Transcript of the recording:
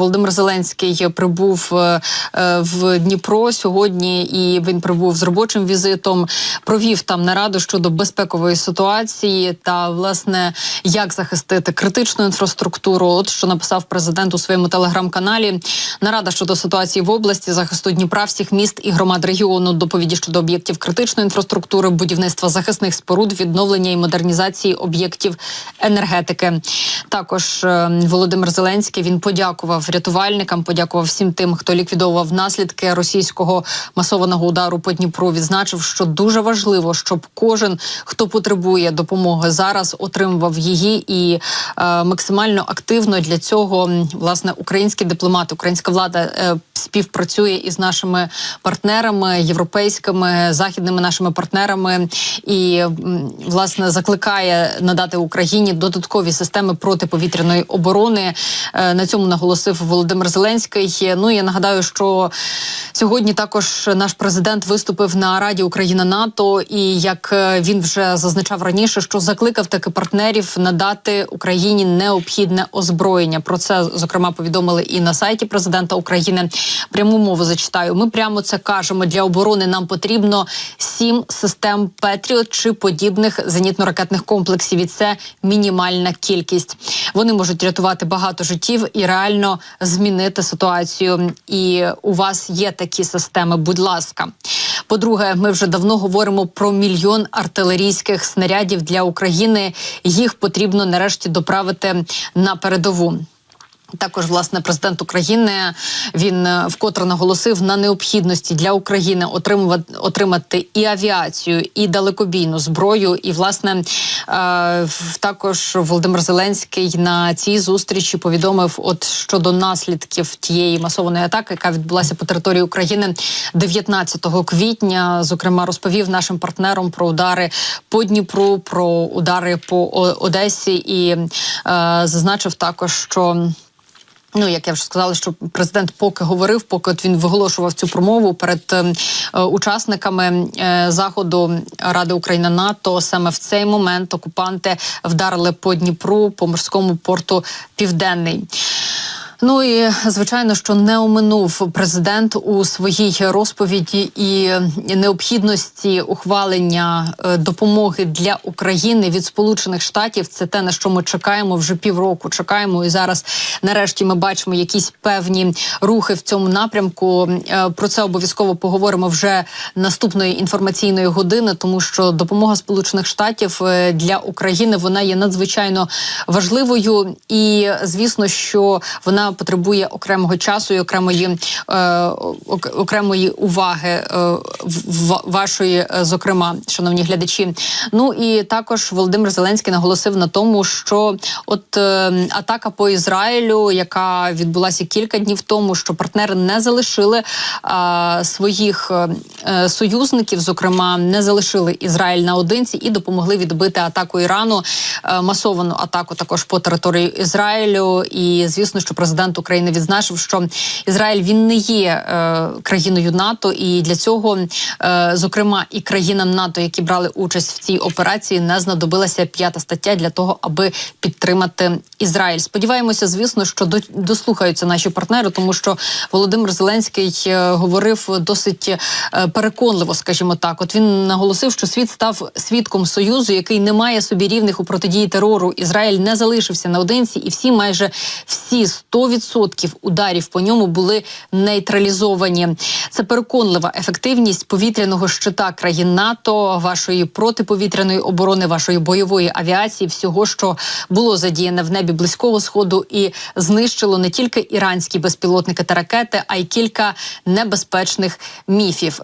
Володимир Зеленський прибув е, е, в Дніпро сьогодні, і він прибув з робочим візитом. Провів там нараду щодо безпекової ситуації та власне як захистити критичну інфраструктуру. От що написав президент у своєму телеграм-каналі. Нарада щодо ситуації в області, захисту Дніпра, всіх міст і громад регіону, доповіді щодо об'єктів критичної інфраструктури, будівництва захисних споруд, відновлення і модернізації об'єктів енергетики. Також е, Володимир Зеленський він подякував рятувальникам, подякував всім тим, хто ліквідовував наслідки російського масованого удару по Дніпру. Відзначив, що дуже важливо, щоб кожен, хто потребує допомоги зараз, отримував її і е, максимально активно для цього власне українські дипломати, українська влада е, співпрацює із нашими партнерами, європейськими західними нашими партнерами, і власне закликає надати Україні додаткові системи протиповітряної оборони. Е, На цьому наголосив Володимир Зеленський. Ну я нагадаю, що сьогодні також наш президент виступив на Раді Україна НАТО, і як е, він вже зазначав раніше, що закликав таки партнерів надати Україні необхідне озброєння. Про це зокрема повідомили і на сайті президента України. Пряму мову зачитаю. Ми прямо це кажемо. Для оборони нам потрібно сім систем Петріот чи подібних зенітно-ракетних комплексів. І це мінімальна кількість. Вони можуть рятувати багато життів і реально змінити ситуацію. І у вас є такі системи. Будь ласка. По-друге, ми вже давно говоримо про мільйон артилерійських снарядів для України. Їх потрібно нарешті доправити на передову. Також власне президент України він е, вкотре наголосив на необхідності для України отримувати отримати і авіацію, і далекобійну зброю. І власне е, також Володимир Зеленський на цій зустрічі повідомив, от щодо наслідків тієї масованої атаки, яка відбулася по території України 19 квітня. Зокрема, розповів нашим партнерам про удари по Дніпру, про удари по Одесі, і е, зазначив також, що. Ну, як я вже сказала, що президент поки говорив, поки от він виголошував цю промову перед е, е, учасниками е, заходу Ради Україна НАТО. Саме в цей момент окупанти вдарили по Дніпру, по морському порту Південний. Ну і звичайно, що не оминув президент у своїй розповіді і необхідності ухвалення е, допомоги для України від Сполучених Штатів. Це те на що ми чекаємо вже півроку. Чекаємо, і зараз нарешті ми бачимо якісь певні рухи в цьому напрямку. Е, Про це обов'язково поговоримо вже наступної інформаційної години, тому що допомога Сполучених Штатів е, для України вона є надзвичайно важливою, і звісно, що вона потребує окремого часу і окремої е, окремої уваги е, в- вашої, е, зокрема, шановні глядачі. Ну і також Володимир Зеленський наголосив на тому, що от е, атака по Ізраїлю, яка відбулася кілька днів тому, що партнери не залишили е, своїх е, союзників, зокрема, не залишили Ізраїль наодинці і допомогли відбити атаку Ірану, е, масовану атаку також по території Ізраїлю. І звісно, що президент України відзначив, що Ізраїль він не є е, країною НАТО, і для цього, е, зокрема, і країнам НАТО, які брали участь в цій операції, не знадобилася п'ята стаття для того, аби підтримати Ізраїль. Сподіваємося, звісно, що до, дослухаються наші партнери, тому що Володимир Зеленський е, говорив досить переконливо, скажімо так. От він наголосив, що світ став свідком союзу, який не має собі рівних у протидії терору. Ізраїль не залишився наодинці, і всі майже всі 100% ударів по ньому були нейтралізовані. Це переконлива ефективність повітряного щита країн НАТО, вашої протиповітряної оборони, вашої бойової авіації, всього, що було задіяне в небі близького сходу, і знищило не тільки іранські безпілотники та ракети, а й кілька небезпечних міфів.